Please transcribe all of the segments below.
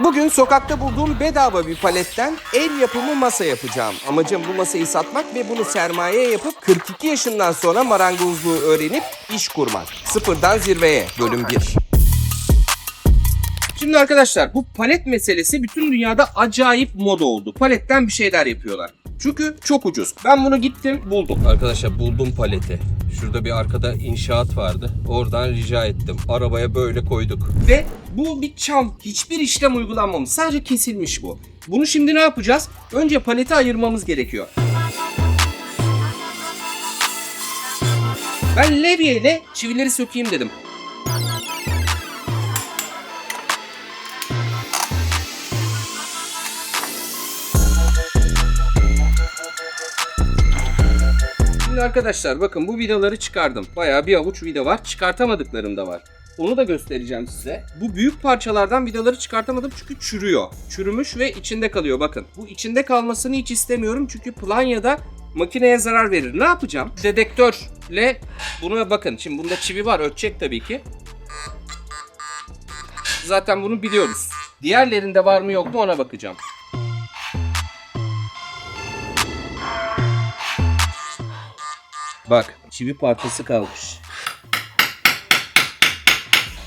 Bugün sokakta bulduğum bedava bir paletten el yapımı masa yapacağım. Amacım bu masayı satmak ve bunu sermaye yapıp 42 yaşından sonra marangozluğu öğrenip iş kurmak. Sıfırdan zirveye bölüm 1. Şimdi arkadaşlar bu palet meselesi bütün dünyada acayip moda oldu. Paletten bir şeyler yapıyorlar. Çünkü çok ucuz. Ben bunu gittim buldum. Arkadaşlar buldum paleti. Şurada bir arkada inşaat vardı. Oradan rica ettim. Arabaya böyle koyduk. Ve bu bir çam. Hiçbir işlem uygulanmamış. Sadece kesilmiş bu. Bunu şimdi ne yapacağız? Önce paleti ayırmamız gerekiyor. Ben levye ile çivileri sökeyim dedim. Arkadaşlar bakın bu vidaları çıkardım. Bayağı bir avuç vida var. Çıkartamadıklarım da var. Onu da göstereceğim size. Bu büyük parçalardan vidaları çıkartamadım çünkü çürüyor. Çürümüş ve içinde kalıyor bakın. Bu içinde kalmasını hiç istemiyorum çünkü planyada makineye zarar verir. Ne yapacağım? Dedektörle bunu bakın. Şimdi bunda çivi var. Ölçecek tabii ki. Zaten bunu biliyoruz. Diğerlerinde var mı yok mu ona bakacağım. Bak çivi parçası kalmış.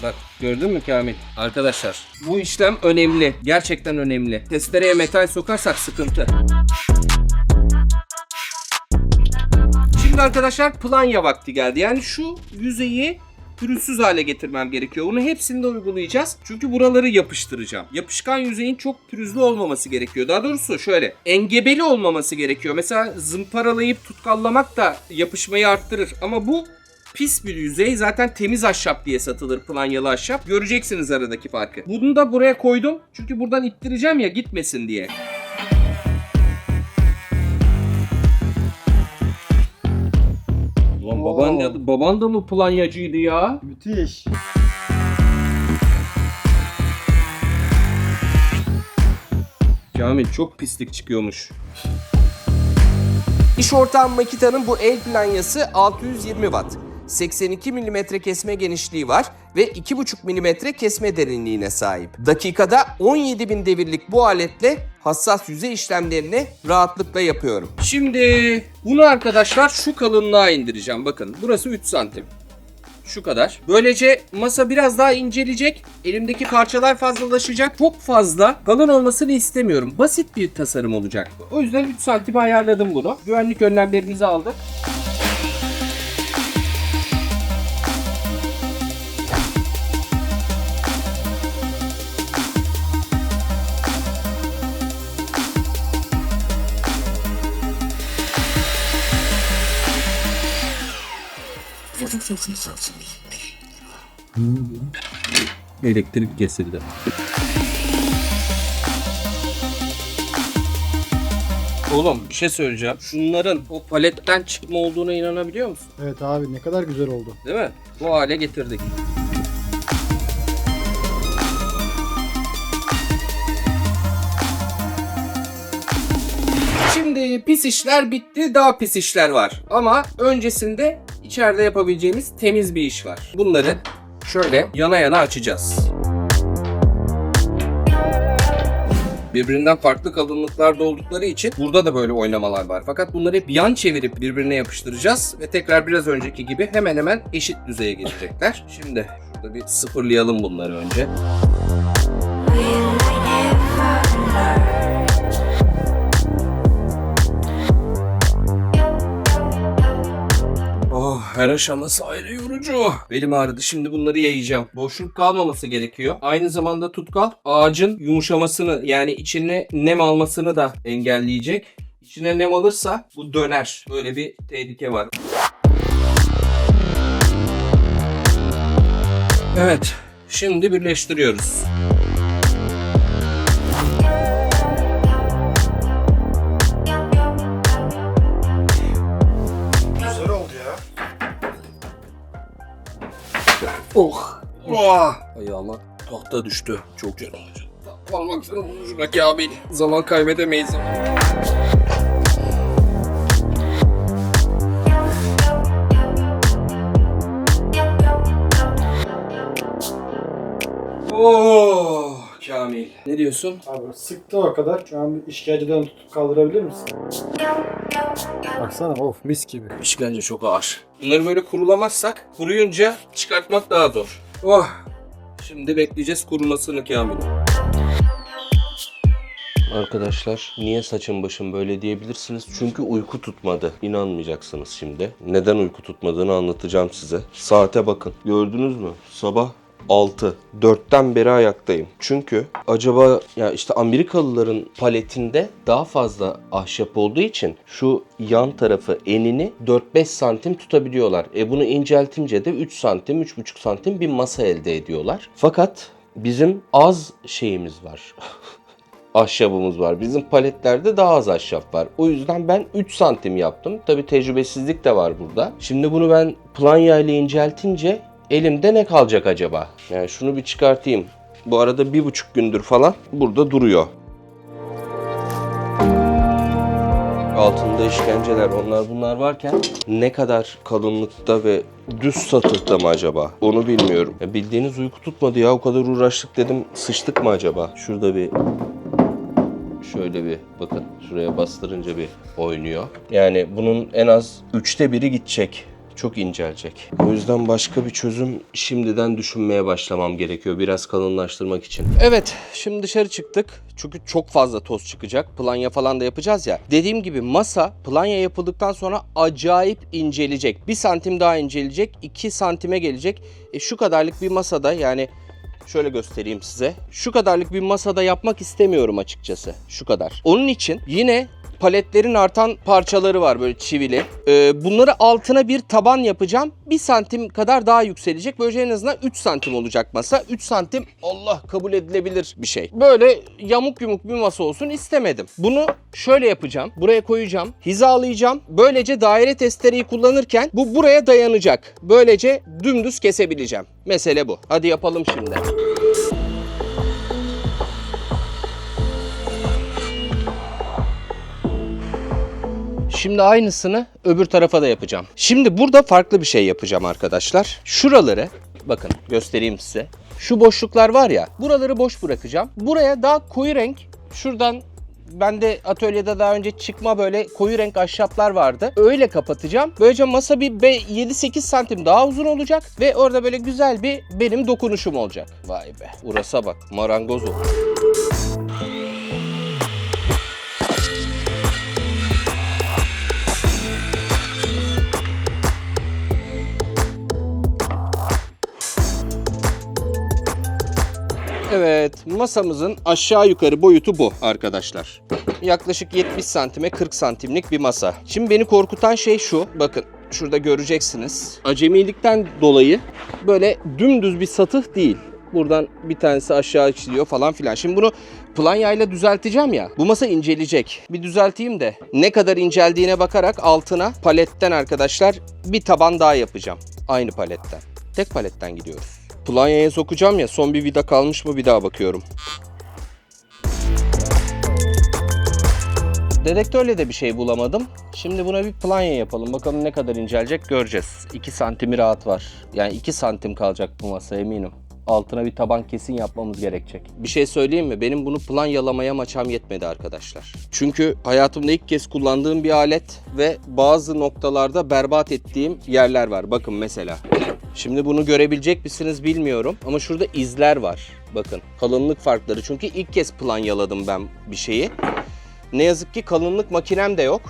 Bak gördün mü Kamil? Arkadaşlar bu işlem önemli. Gerçekten önemli. Testereye metal sokarsak sıkıntı. Şimdi arkadaşlar planya vakti geldi. Yani şu yüzeyi pürüzsüz hale getirmem gerekiyor. Bunu hepsinde uygulayacağız. Çünkü buraları yapıştıracağım. Yapışkan yüzeyin çok pürüzlü olmaması gerekiyor. Daha doğrusu şöyle engebeli olmaması gerekiyor. Mesela zımparalayıp tutkallamak da yapışmayı arttırır. Ama bu pis bir yüzey. Zaten temiz ahşap diye satılır planyalı ahşap. Göreceksiniz aradaki farkı. Bunu da buraya koydum. Çünkü buradan ittireceğim ya gitmesin diye. Baban, da, baban da mı planyacıydı ya? Müthiş. Kamil çok pislik çıkıyormuş. İş ortağım Makita'nın bu el planyası 620 watt. 82 mm kesme genişliği var ve 2,5 mm kesme derinliğine sahip. Dakikada 17.000 devirlik bu aletle hassas yüzey işlemlerini rahatlıkla yapıyorum. Şimdi bunu arkadaşlar şu kalınlığa indireceğim. Bakın burası 3 santim. Şu kadar. Böylece masa biraz daha inceleyecek. Elimdeki parçalar fazlalaşacak. Çok fazla kalın olmasını istemiyorum. Basit bir tasarım olacak. O yüzden 3 santime ayarladım bunu. Güvenlik önlemlerimizi aldık. Elektrik kesildi. Oğlum bir şey söyleyeceğim. Şunların o paletten çıkma olduğuna inanabiliyor musun? Evet abi ne kadar güzel oldu. Değil mi? Bu hale getirdik. Şimdi pis işler bitti, daha pis işler var. Ama öncesinde içeride yapabileceğimiz temiz bir iş var. Bunları şöyle yana yana açacağız. Birbirinden farklı kalınlıklarda oldukları için burada da böyle oynamalar var. Fakat bunları hep yan çevirip birbirine yapıştıracağız ve tekrar biraz önceki gibi hemen hemen eşit düzeye gelecekler. Şimdi şurada bir sıfırlayalım bunları önce. Oh her aşaması ayrı yorucu. Belim ağrıdı şimdi bunları yayacağım. Boşluk kalmaması gerekiyor. Aynı zamanda tutkal ağacın yumuşamasını yani içine nem almasını da engelleyecek. İçine nem alırsa bu döner. Böyle bir tehlike var. Evet. Şimdi birleştiriyoruz. Oh. Oh. Ayağıma tahta düştü. Çok canım acıdı. Parmak ucuna Kamil. Zaman kaybedemeyiz. Oh. Kamil. Ne diyorsun? Abi sıktı o kadar. Şu an bir işkenceden tutup kaldırabilir misin? Baksana of mis gibi. İşkence çok ağır. Bunları böyle kurulamazsak kuruyunca çıkartmak daha zor. Oh. Şimdi bekleyeceğiz kurumasını Kamil. Arkadaşlar niye saçım başım böyle diyebilirsiniz. Çünkü uyku tutmadı. İnanmayacaksınız şimdi. Neden uyku tutmadığını anlatacağım size. Saate bakın. Gördünüz mü? Sabah 6. 4'ten beri ayaktayım. Çünkü acaba ya işte Amerikalıların paletinde daha fazla ahşap olduğu için şu yan tarafı enini 4-5 santim tutabiliyorlar. E bunu inceltince de 3 santim, 3,5 santim bir masa elde ediyorlar. Fakat bizim az şeyimiz var. ahşabımız var. Bizim paletlerde daha az ahşap var. O yüzden ben 3 santim yaptım. Tabi tecrübesizlik de var burada. Şimdi bunu ben planya ile inceltince elimde ne kalacak acaba? Yani şunu bir çıkartayım. Bu arada bir buçuk gündür falan burada duruyor. Altında işkenceler onlar bunlar varken ne kadar kalınlıkta ve düz satıhta mı acaba? Onu bilmiyorum. Ya bildiğiniz uyku tutmadı ya o kadar uğraştık dedim sıçtık mı acaba? Şurada bir şöyle bir bakın şuraya bastırınca bir oynuyor. Yani bunun en az üçte biri gidecek. Çok incelecek. O yüzden başka bir çözüm şimdiden düşünmeye başlamam gerekiyor biraz kalınlaştırmak için. Evet, şimdi dışarı çıktık. Çünkü çok fazla toz çıkacak. Planya falan da yapacağız ya. Dediğim gibi masa planya yapıldıktan sonra acayip incelecek. Bir santim daha inceleyecek. 2 santime gelecek. E, şu kadarlık bir masada yani Şöyle göstereyim size. Şu kadarlık bir masada yapmak istemiyorum açıkçası. Şu kadar. Onun için yine paletlerin artan parçaları var böyle çivili. Ee, bunları altına bir taban yapacağım. Bir santim kadar daha yükselecek. Böylece en azından 3 santim olacak masa. 3 santim Allah kabul edilebilir bir şey. Böyle yamuk yumuk bir masa olsun istemedim. Bunu şöyle yapacağım. Buraya koyacağım. Hizalayacağım. Böylece daire testereyi kullanırken bu buraya dayanacak. Böylece dümdüz kesebileceğim. Mesele bu. Hadi yapalım şimdi. Şimdi aynısını öbür tarafa da yapacağım. Şimdi burada farklı bir şey yapacağım arkadaşlar. Şuraları bakın göstereyim size. Şu boşluklar var ya buraları boş bırakacağım. Buraya daha koyu renk şuradan bende atölyede daha önce çıkma böyle koyu renk ahşaplar vardı. Öyle kapatacağım. Böylece masa bir 7-8 santim daha uzun olacak ve orada böyle güzel bir benim dokunuşum olacak. Vay be. Urasa bak. Marangoz oldu. Evet, masamızın aşağı yukarı boyutu bu arkadaşlar. Yaklaşık 70 santime 40 santimlik bir masa. Şimdi beni korkutan şey şu. Bakın şurada göreceksiniz. Acemilikten dolayı böyle dümdüz bir satıh değil. Buradan bir tanesi aşağı çiziyor falan filan. Şimdi bunu planyayla düzelteceğim ya. Bu masa inceleyecek. Bir düzelteyim de ne kadar inceldiğine bakarak altına paletten arkadaşlar bir taban daha yapacağım. Aynı paletten. Tek paletten gidiyoruz. Planyaya sokacağım ya son bir vida kalmış mı bir daha bakıyorum. Dedektörle de bir şey bulamadım. Şimdi buna bir planya yapalım. Bakalım ne kadar incelecek göreceğiz. 2 santimi rahat var. Yani 2 santim kalacak bu masa eminim. Altına bir taban kesin yapmamız gerekecek. Bir şey söyleyeyim mi? Benim bunu planyalamaya maçam yetmedi arkadaşlar. Çünkü hayatımda ilk kez kullandığım bir alet ve bazı noktalarda berbat ettiğim yerler var. Bakın mesela. Şimdi bunu görebilecek misiniz bilmiyorum ama şurada izler var. Bakın kalınlık farkları çünkü ilk kez planyaladım ben bir şeyi. Ne yazık ki kalınlık makinem de yok.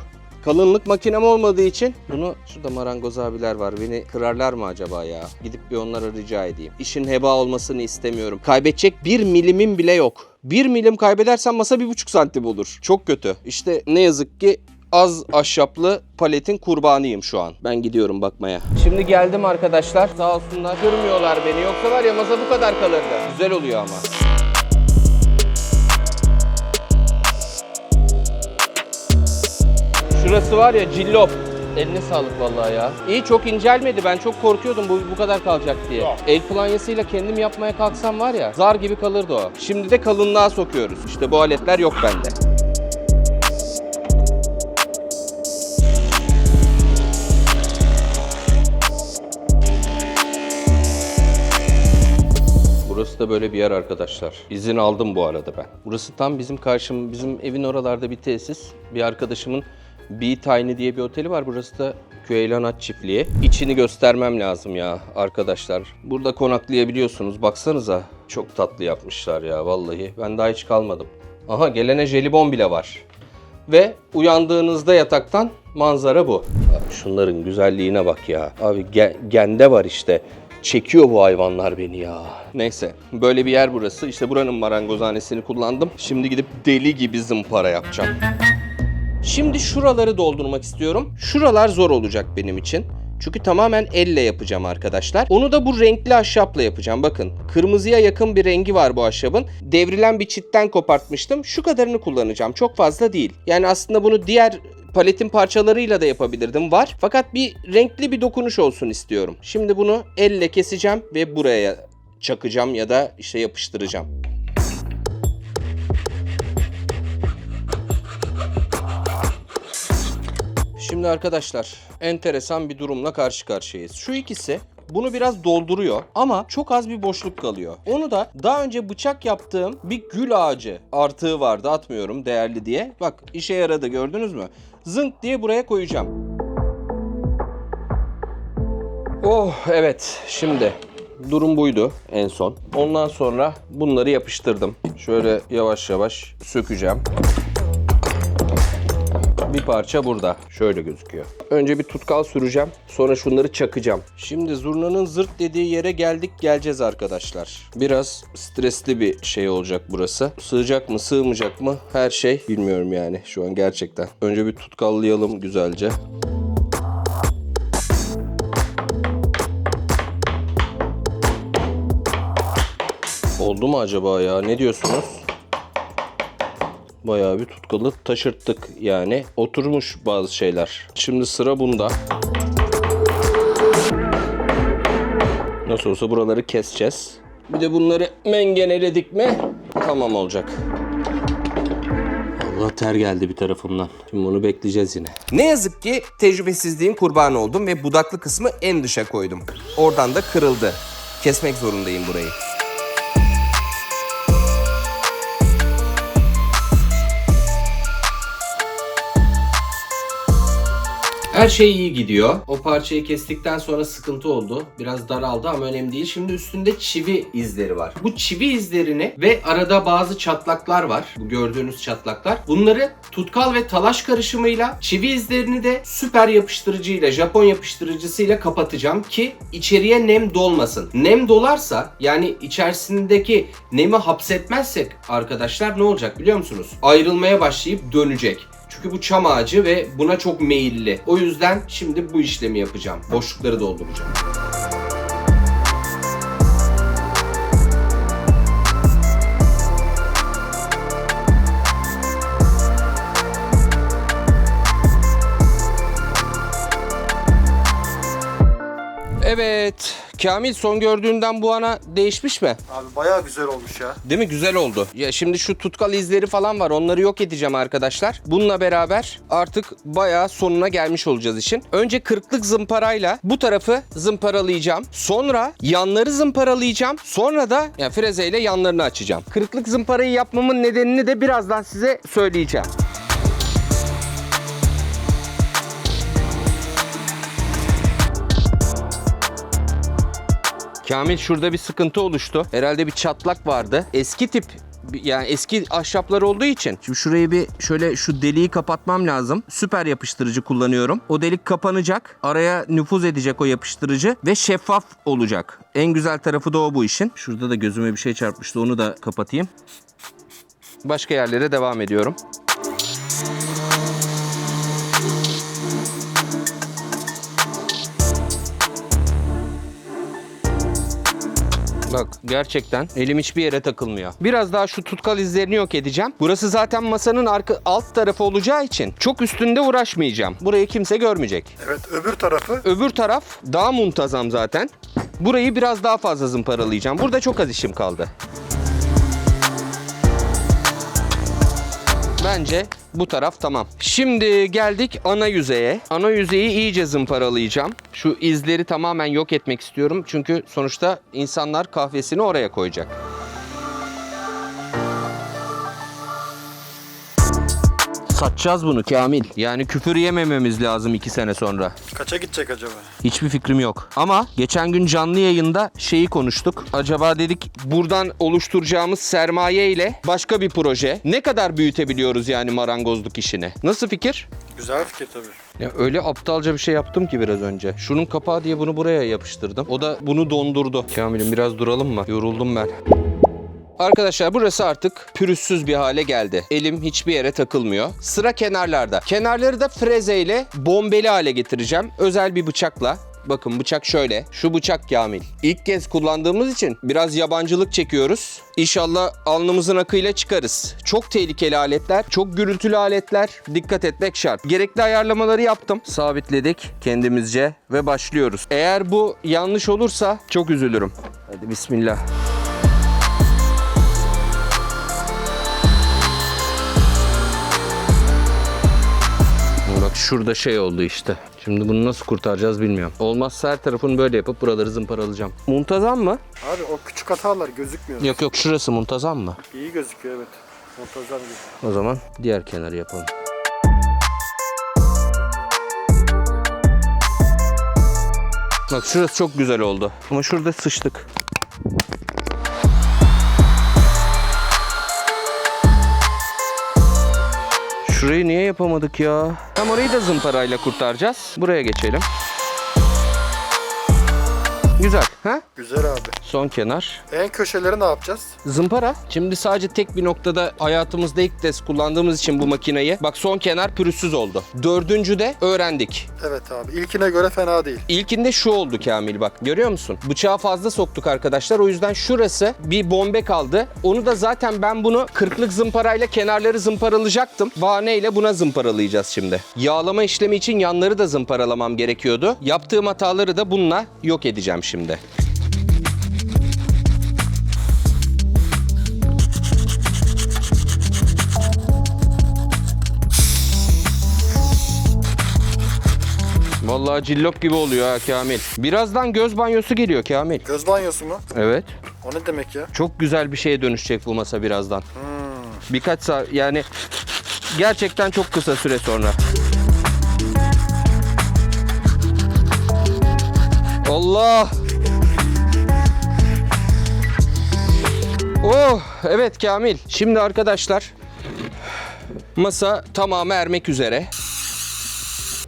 Kalınlık makinem olmadığı için bunu şurada marangoz abiler var. Beni kırarlar mı acaba ya? Gidip bir onlara rica edeyim. İşin heba olmasını istemiyorum. Kaybedecek bir milimim bile yok. Bir milim kaybedersem masa bir buçuk santim olur. Çok kötü. İşte ne yazık ki az ahşaplı paletin kurbanıyım şu an. Ben gidiyorum bakmaya. Şimdi geldim arkadaşlar. Sağ olsunlar kırmıyorlar beni. Yoksa var ya masa bu kadar kalırdı. Güzel oluyor ama. Şurası var ya cillop. Eline sağlık vallahi ya. İyi çok incelmedi. Ben çok korkuyordum bu bu kadar kalacak diye. El planyasıyla kendim yapmaya kalksam var ya zar gibi kalırdı o. Şimdi de kalınlığa sokuyoruz. İşte bu aletler yok bende. Burası da böyle bir yer arkadaşlar. İzin aldım bu arada ben. Burası tam bizim karşım, bizim evin oralarda bir tesis. Bir arkadaşımın Bee Tiny diye bir oteli var. Burası da Küheylanat Çiftliği. İçini göstermem lazım ya arkadaşlar. Burada konaklayabiliyorsunuz. Baksanıza. Çok tatlı yapmışlar ya vallahi. Ben daha hiç kalmadım. Aha gelene jelibon bile var. Ve uyandığınızda yataktan manzara bu. Abi şunların güzelliğine bak ya. Abi ge- gende var işte. Çekiyor bu hayvanlar beni ya. Neyse böyle bir yer burası. İşte buranın marangozhanesini kullandım. Şimdi gidip deli gibi zımpara yapacağım. Şimdi şuraları doldurmak istiyorum. Şuralar zor olacak benim için. Çünkü tamamen elle yapacağım arkadaşlar. Onu da bu renkli ahşapla yapacağım. Bakın kırmızıya yakın bir rengi var bu ahşabın. Devrilen bir çitten kopartmıştım. Şu kadarını kullanacağım. Çok fazla değil. Yani aslında bunu diğer paletin parçalarıyla da yapabilirdim. Var. Fakat bir renkli bir dokunuş olsun istiyorum. Şimdi bunu elle keseceğim ve buraya çakacağım ya da işte yapıştıracağım. Şimdi arkadaşlar enteresan bir durumla karşı karşıyayız. Şu ikisi bunu biraz dolduruyor ama çok az bir boşluk kalıyor. Onu da daha önce bıçak yaptığım bir gül ağacı artığı vardı atmıyorum değerli diye. Bak işe yaradı gördünüz mü? Zınk diye buraya koyacağım. Oh evet şimdi durum buydu en son. Ondan sonra bunları yapıştırdım. Şöyle yavaş yavaş sökeceğim. Bir parça burada. Şöyle gözüküyor. Önce bir tutkal süreceğim. Sonra şunları çakacağım. Şimdi zurnanın zırt dediği yere geldik geleceğiz arkadaşlar. Biraz stresli bir şey olacak burası. Sığacak mı sığmayacak mı her şey bilmiyorum yani şu an gerçekten. Önce bir tutkallayalım güzelce. Oldu mu acaba ya? Ne diyorsunuz? Bayağı bir tutkalı taşırttık yani. Oturmuş bazı şeyler. Şimdi sıra bunda. Nasıl olsa buraları keseceğiz. Bir de bunları mengeneledik mi tamam olacak. Allah ter geldi bir tarafımdan. Şimdi bunu bekleyeceğiz yine. Ne yazık ki tecrübesizliğin kurbanı oldum ve budaklı kısmı en dışa koydum. Oradan da kırıldı. Kesmek zorundayım burayı. Her şey iyi gidiyor. O parçayı kestikten sonra sıkıntı oldu. Biraz daraldı ama önemli değil. Şimdi üstünde çivi izleri var. Bu çivi izlerini ve arada bazı çatlaklar var. Bu gördüğünüz çatlaklar. Bunları tutkal ve talaş karışımıyla çivi izlerini de süper yapıştırıcıyla, Japon yapıştırıcısıyla kapatacağım ki içeriye nem dolmasın. Nem dolarsa yani içerisindeki nemi hapsetmezsek arkadaşlar ne olacak biliyor musunuz? Ayrılmaya başlayıp dönecek. Çünkü bu çam ağacı ve buna çok meyilli. O yüzden şimdi bu işlemi yapacağım. Boşlukları dolduracağım. Evet. Kamil son gördüğünden bu ana değişmiş mi? Abi bayağı güzel olmuş ya. Değil mi? Güzel oldu. Ya şimdi şu tutkal izleri falan var. Onları yok edeceğim arkadaşlar. Bununla beraber artık bayağı sonuna gelmiş olacağız işin. Önce kırklık zımparayla bu tarafı zımparalayacağım. Sonra yanları zımparalayacağım. Sonra da ya frezeyle yanlarını açacağım. Kırklık zımparayı yapmamın nedenini de birazdan size söyleyeceğim. Kamil şurada bir sıkıntı oluştu. Herhalde bir çatlak vardı. Eski tip yani eski ahşaplar olduğu için şimdi şurayı bir şöyle şu deliği kapatmam lazım. Süper yapıştırıcı kullanıyorum. O delik kapanacak. Araya nüfuz edecek o yapıştırıcı ve şeffaf olacak. En güzel tarafı da o bu işin. Şurada da gözüme bir şey çarpmıştı. Onu da kapatayım. Başka yerlere devam ediyorum. Bak gerçekten elim hiçbir yere takılmıyor. Biraz daha şu tutkal izlerini yok edeceğim. Burası zaten masanın arka alt tarafı olacağı için çok üstünde uğraşmayacağım. Burayı kimse görmeyecek. Evet öbür tarafı Öbür taraf daha muntazam zaten. Burayı biraz daha fazla zımparalayacağım. Burada çok az işim kaldı. Bence Bu taraf tamam. Şimdi geldik ana yüzeye. Ana yüzeyi iyice zımparalayacağım. Şu izleri tamamen yok etmek istiyorum. Çünkü sonuçta insanlar kahvesini oraya koyacak. Satacağız bunu Kamil. Yani küfür yemememiz lazım iki sene sonra. Kaça gidecek acaba? Hiçbir fikrim yok. Ama geçen gün canlı yayında şeyi konuştuk. Acaba dedik buradan oluşturacağımız sermaye ile başka bir proje ne kadar büyütebiliyoruz yani marangozluk işini? Nasıl fikir? Güzel fikir tabii. Ya öyle aptalca bir şey yaptım ki biraz önce. Şunun kapağı diye bunu buraya yapıştırdım. O da bunu dondurdu. Kamil'im biraz duralım mı? Yoruldum ben. Arkadaşlar burası artık pürüzsüz bir hale geldi. Elim hiçbir yere takılmıyor. Sıra kenarlarda. Kenarları da frezeyle bombeli hale getireceğim. Özel bir bıçakla. Bakın bıçak şöyle. Şu bıçak Kamil. İlk kez kullandığımız için biraz yabancılık çekiyoruz. İnşallah alnımızın akıyla çıkarız. Çok tehlikeli aletler, çok gürültülü aletler. Dikkat etmek şart. Gerekli ayarlamaları yaptım. Sabitledik kendimizce ve başlıyoruz. Eğer bu yanlış olursa çok üzülürüm. Hadi bismillah. Şurada şey oldu işte. Şimdi bunu nasıl kurtaracağız bilmiyorum. Olmazsa her tarafını böyle yapıp buraları zımparalayacağım. Muntazam mı? Abi o küçük hatalar gözükmüyor. Yok yok şurası muntazam mı? İyi gözüküyor evet. Muntazam gibi. O zaman diğer kenarı yapalım. Bak şurası çok güzel oldu. Ama şurada sıçtık. Şurayı niye yapamadık ya? Tam orayı da zımparayla kurtaracağız. Buraya geçelim. Güzel. Ha? Güzel abi. Son kenar. En köşeleri ne yapacağız? Zımpara. Şimdi sadece tek bir noktada hayatımızda ilk kez kullandığımız için bu makineyi. Bak son kenar pürüzsüz oldu. Dördüncü de öğrendik. Evet abi. İlkine göre fena değil. İlkinde şu oldu Kamil bak görüyor musun? Bıçağı fazla soktuk arkadaşlar o yüzden şurası bir bombe kaldı. Onu da zaten ben bunu kırklık zımparayla kenarları zımparalayacaktım. Bahaneyle buna zımparalayacağız şimdi. Yağlama işlemi için yanları da zımparalamam gerekiyordu. Yaptığım hataları da bununla yok edeceğim şimdi. Vallahi cillop gibi oluyor ha Kamil. Birazdan göz banyosu geliyor Kamil. Göz banyosu mu? Evet. O ne demek ya? Çok güzel bir şeye dönüşecek bu masa birazdan. Birkaç saat yani gerçekten çok kısa süre sonra. Allah! Oh evet Kamil. Şimdi arkadaşlar masa tamamı ermek üzere.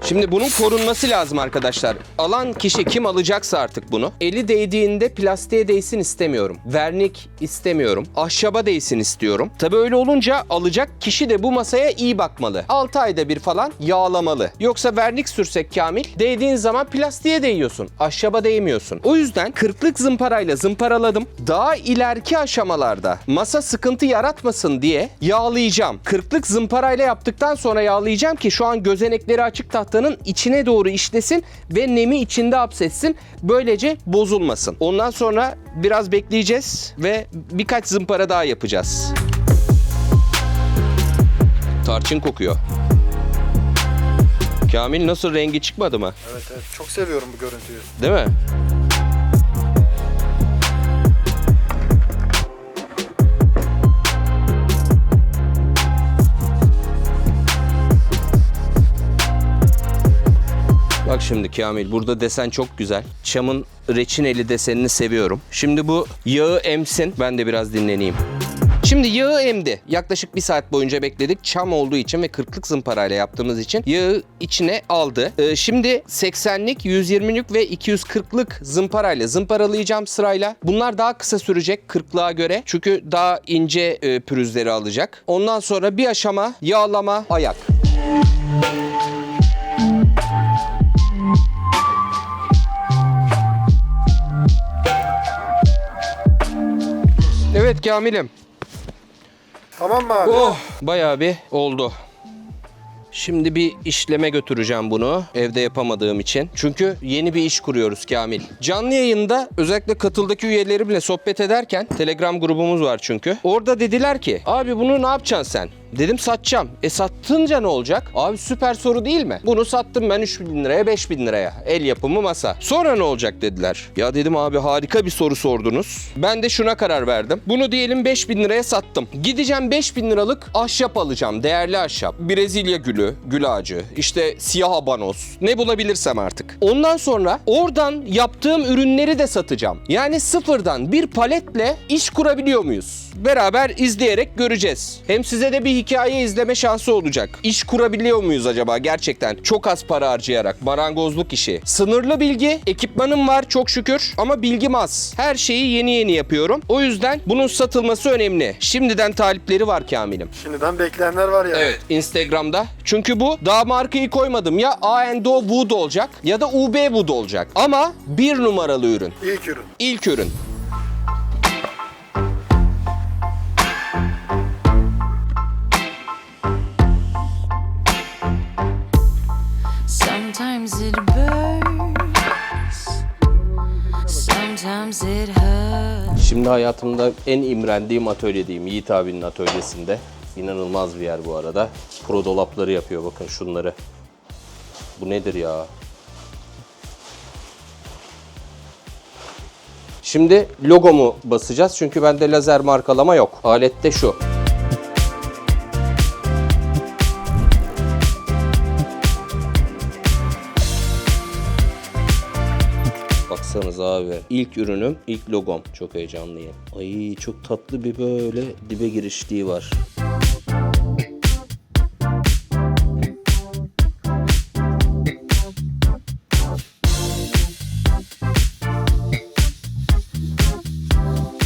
Şimdi bunun korunması lazım arkadaşlar. Alan kişi kim alacaksa artık bunu. Eli değdiğinde plastiğe değsin istemiyorum. Vernik istemiyorum. Ahşaba değsin istiyorum. Tabii öyle olunca alacak kişi de bu masaya iyi bakmalı. 6 ayda bir falan yağlamalı. Yoksa vernik sürsek Kamil değdiğin zaman plastiğe değiyorsun. Ahşaba değmiyorsun. O yüzden kırklık zımparayla zımparaladım. Daha ileriki aşamalarda masa sıkıntı yaratmasın diye yağlayacağım. Kırklık zımparayla yaptıktan sonra yağlayacağım ki şu an gözenekleri açık tahtanın içine doğru işlesin ve nemi içinde hapsetsin. Böylece bozulmasın. Ondan sonra biraz bekleyeceğiz ve birkaç zımpara daha yapacağız. Tarçın kokuyor. Kamil nasıl rengi çıkmadı mı? Evet evet. Çok seviyorum bu görüntüyü. Değil mi? Bak şimdi Kamil burada desen çok güzel. Çamın reçineli desenini seviyorum. Şimdi bu yağı emsin. Ben de biraz dinleneyim. Şimdi yağı emdi. Yaklaşık bir saat boyunca bekledik. Çam olduğu için ve 40'lık zımparayla yaptığımız için yağı içine aldı. Ee, şimdi 80'lik, 120'lik ve 240'lık zımparayla zımparalayacağım sırayla. Bunlar daha kısa sürecek 40'lığa göre. Çünkü daha ince e, pürüzleri alacak. Ondan sonra bir aşama yağlama ayak. Evet Kamil'im. Tamam mı abi? Oh bayağı bir oldu. Şimdi bir işleme götüreceğim bunu evde yapamadığım için. Çünkü yeni bir iş kuruyoruz Kamil. Canlı yayında özellikle katıldaki üyelerimle sohbet ederken Telegram grubumuz var çünkü. Orada dediler ki abi bunu ne yapacaksın sen? Dedim satacağım. E sattınca ne olacak? Abi süper soru değil mi? Bunu sattım ben 3 bin liraya 5 bin liraya. El yapımı masa. Sonra ne olacak dediler. Ya dedim abi harika bir soru sordunuz. Ben de şuna karar verdim. Bunu diyelim 5 bin liraya sattım. Gideceğim 5 bin liralık ahşap alacağım. Değerli ahşap. Brezilya gülü, gül ağacı, işte siyah abanos. Ne bulabilirsem artık. Ondan sonra oradan yaptığım ürünleri de satacağım. Yani sıfırdan bir paletle iş kurabiliyor muyuz? Beraber izleyerek göreceğiz. Hem size de bir hikaye izleme şansı olacak. İş kurabiliyor muyuz acaba gerçekten? Çok az para harcayarak marangozluk işi. Sınırlı bilgi, ekipmanım var çok şükür ama bilgim az. Her şeyi yeni yeni yapıyorum. O yüzden bunun satılması önemli. Şimdiden talipleri var Kamil'im. Şimdiden bekleyenler var ya. Evet Instagram'da. Çünkü bu daha markayı koymadım. Ya A&O Wood olacak ya da UB Wood olacak. Ama bir numaralı ürün. İlk ürün. İlk ürün. Şimdi hayatımda en imrendiğim atölyedeyim. Yiğit abinin atölyesinde. İnanılmaz bir yer bu arada. Pro dolapları yapıyor bakın şunları. Bu nedir ya? Şimdi logomu basacağız çünkü bende lazer markalama yok. Alette şu. Baksanız abi. İlk ürünüm, ilk logom. Çok heyecanlıyım. Ay çok tatlı bir böyle dibe girişliği var.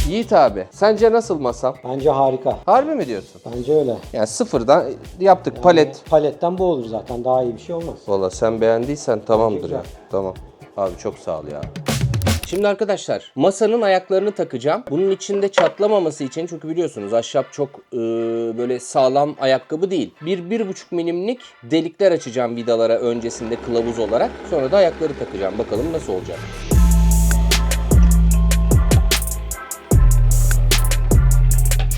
Yiğit abi, sence nasıl masam? Bence harika. Harbi mi diyorsun? Bence öyle. Yani sıfırdan yaptık palet. Paletten bu olur zaten. Daha iyi bir şey olmaz. Valla sen beğendiysen tamamdır ya. Tamam. Abi çok sağ ol ya. Şimdi arkadaşlar masanın ayaklarını takacağım. Bunun içinde çatlamaması için çünkü biliyorsunuz ahşap çok e, böyle sağlam ayakkabı değil. Bir, bir buçuk milimlik delikler açacağım vidalara öncesinde kılavuz olarak. Sonra da ayakları takacağım. Bakalım nasıl olacak.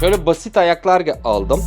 Şöyle basit ayaklar aldım.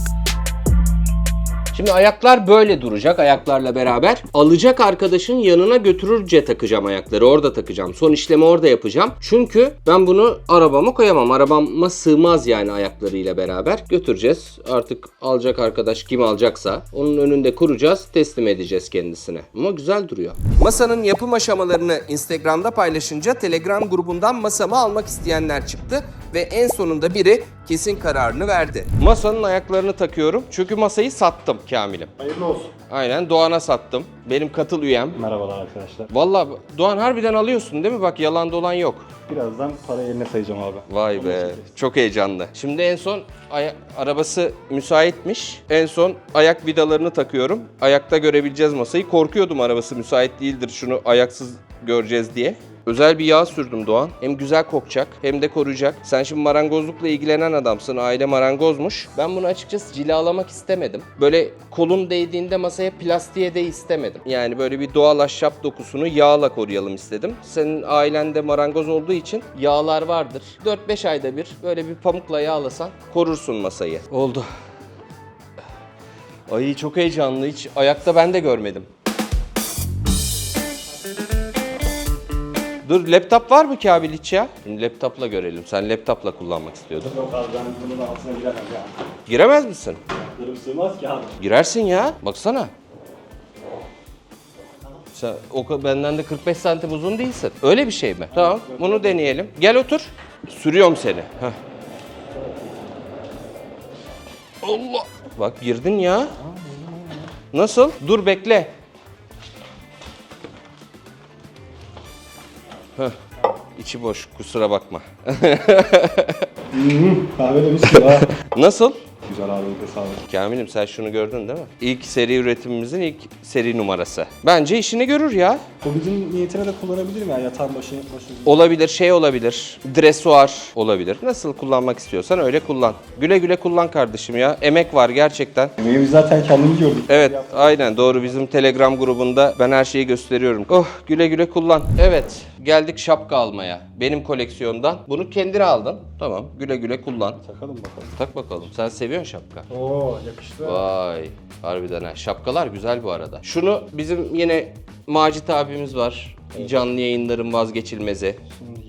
Şimdi ayaklar böyle duracak ayaklarla beraber. Alacak arkadaşın yanına götürürce takacağım ayakları. Orada takacağım. Son işlemi orada yapacağım. Çünkü ben bunu arabama koyamam. Arabama sığmaz yani ayaklarıyla beraber. Götüreceğiz. Artık alacak arkadaş kim alacaksa onun önünde kuracağız. Teslim edeceğiz kendisine. Ama güzel duruyor. Masanın yapım aşamalarını Instagram'da paylaşınca Telegram grubundan masamı almak isteyenler çıktı ve en sonunda biri kesin kararını verdi. Masanın ayaklarını takıyorum. Çünkü masayı sattım Kamil'im. Hayırlı olsun. Aynen Doğan'a sattım. Benim katıl üyem. Merhabalar arkadaşlar. Vallahi Doğan harbiden alıyorsun değil mi? Bak yalan dolan yok. Birazdan para eline sayacağım abi. Vay be. Çok heyecanlı. Şimdi en son arabası müsaitmiş. En son ayak vidalarını takıyorum. Ayakta görebileceğiz masayı. Korkuyordum arabası müsait değildir şunu ayaksız göreceğiz diye. Özel bir yağ sürdüm Doğan. Hem güzel kokacak hem de koruyacak. Sen şimdi marangozlukla ilgilenen adamsın. Aile marangozmuş. Ben bunu açıkçası cilalamak istemedim. Böyle kolun değdiğinde masaya plastiğe de istemedim. Yani böyle bir doğal ahşap dokusunu yağla koruyalım istedim. Senin ailende marangoz olduğu için yağlar vardır. 4-5 ayda bir böyle bir pamukla yağlasan korursun masayı. Oldu. Ay çok heyecanlı. Hiç ayakta ben de görmedim. Dur laptop var mı Kabil hiç ya? Şimdi laptopla görelim. Sen laptopla kullanmak istiyordun. Yok abi ben bunun altına giremem ya. Giremez misin? Durum sığmaz ki abi. Girersin ya. Baksana. Sen o benden de 45 santim uzun değilsin. Öyle bir şey mi? Tamam. Bunu deneyelim. Gel otur. Sürüyorum seni. Heh. Allah. Bak girdin ya. Nasıl? Dur bekle. Heh. İçi boş. Kusura bakma. Kahve de mis gibi ha. Nasıl? Güzel abi de sağ olun. Kamil'im sen şunu gördün değil mi? İlk seri üretimimizin ilk seri numarası. Bence işini görür ya. Bu bizim niyetine de kullanabilirim ya yatağın başı başı. Olabilir, şey olabilir, dresuar olabilir. Nasıl kullanmak istiyorsan öyle kullan. Güle güle kullan kardeşim ya. Emek var gerçekten. Emeğimiz zaten kendimiz gördük. Evet, aynen doğru. Bizim Telegram grubunda ben her şeyi gösteriyorum. Oh, güle güle kullan. Evet, Geldik şapka almaya. Benim koleksiyondan. Bunu kendine aldın. Tamam. Güle güle kullan. Takalım bakalım. Tak bakalım. Sen seviyorsun şapka. Oo yakıştı. Vay. Harbiden ha. Şapkalar güzel bu arada. Şunu bizim yine Macit abimiz var. Canlı yayınların vazgeçilmezi.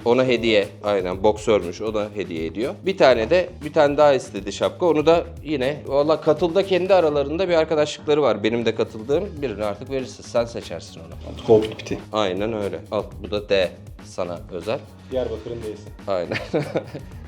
Ona hediye. Aynen boksörmüş. O da hediye ediyor. Bir tane de bir tane daha istedi şapka. Onu da yine valla katılda kendi aralarında bir arkadaşlıkları var. Benim de katıldığım birini artık verirsin. Sen seçersin onu. Gold piti. Aynen öyle. Al bu da D sana özel. Diyarbakır'ın değilsin. Aynen.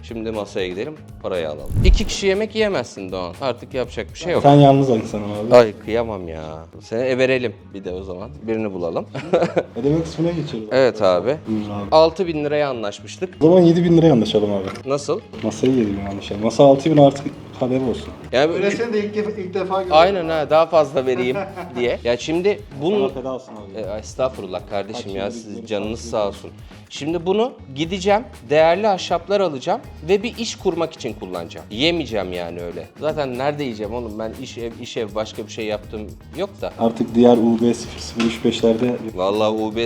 Şimdi masaya gidelim, parayı alalım. İki kişi yemek yiyemezsin Doğan. Artık yapacak bir şey yok. Sen yalnız insanım abi. Ay kıyamam ya. Seni everelim bir de o zaman. Birini bulalım. Ödeme kısmına geçiyoruz. evet abi. Buyurun abi. 6000 liraya anlaşmıştık. O zaman 7000 liraya anlaşalım abi. Nasıl? Masayı 7000 anlaşalım. Masa 6000 artık haber olsun. Yani Öylesine de ilk defa, ilk defa görüyorum. Aynen ha daha fazla vereyim diye. Ya şimdi bunu feda olsun abi. E, estağfurullah kardeşim ya Açın siz bir- canınız sağ olsun. Şimdi bunu gideceğim, değerli ahşaplar alacağım ve bir iş kurmak için kullanacağım. Yemeyeceğim yani öyle. Zaten nerede yiyeceğim oğlum ben iş ev, iş ev başka bir şey yaptım yok da. Artık diğer UB 0035'lerde Vallahi UB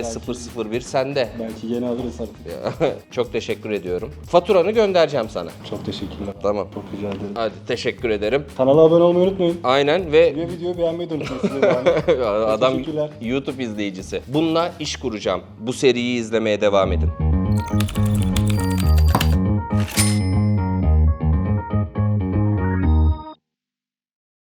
001 sende. belki yeni alırız artık. Çok teşekkür ediyorum. Faturanı göndereceğim sana. Çok teşekkürler. Tamam. Çok rica ederim. Hadi teşekkür ederim. Kanala abone olmayı unutmayın. Aynen ve Ve videoyu beğenmeyi de unutmayın. size de abi. adam Teşekkürler. YouTube izleyicisi. Bununla iş kuracağım. Bu seriyi izlemeye devam edin.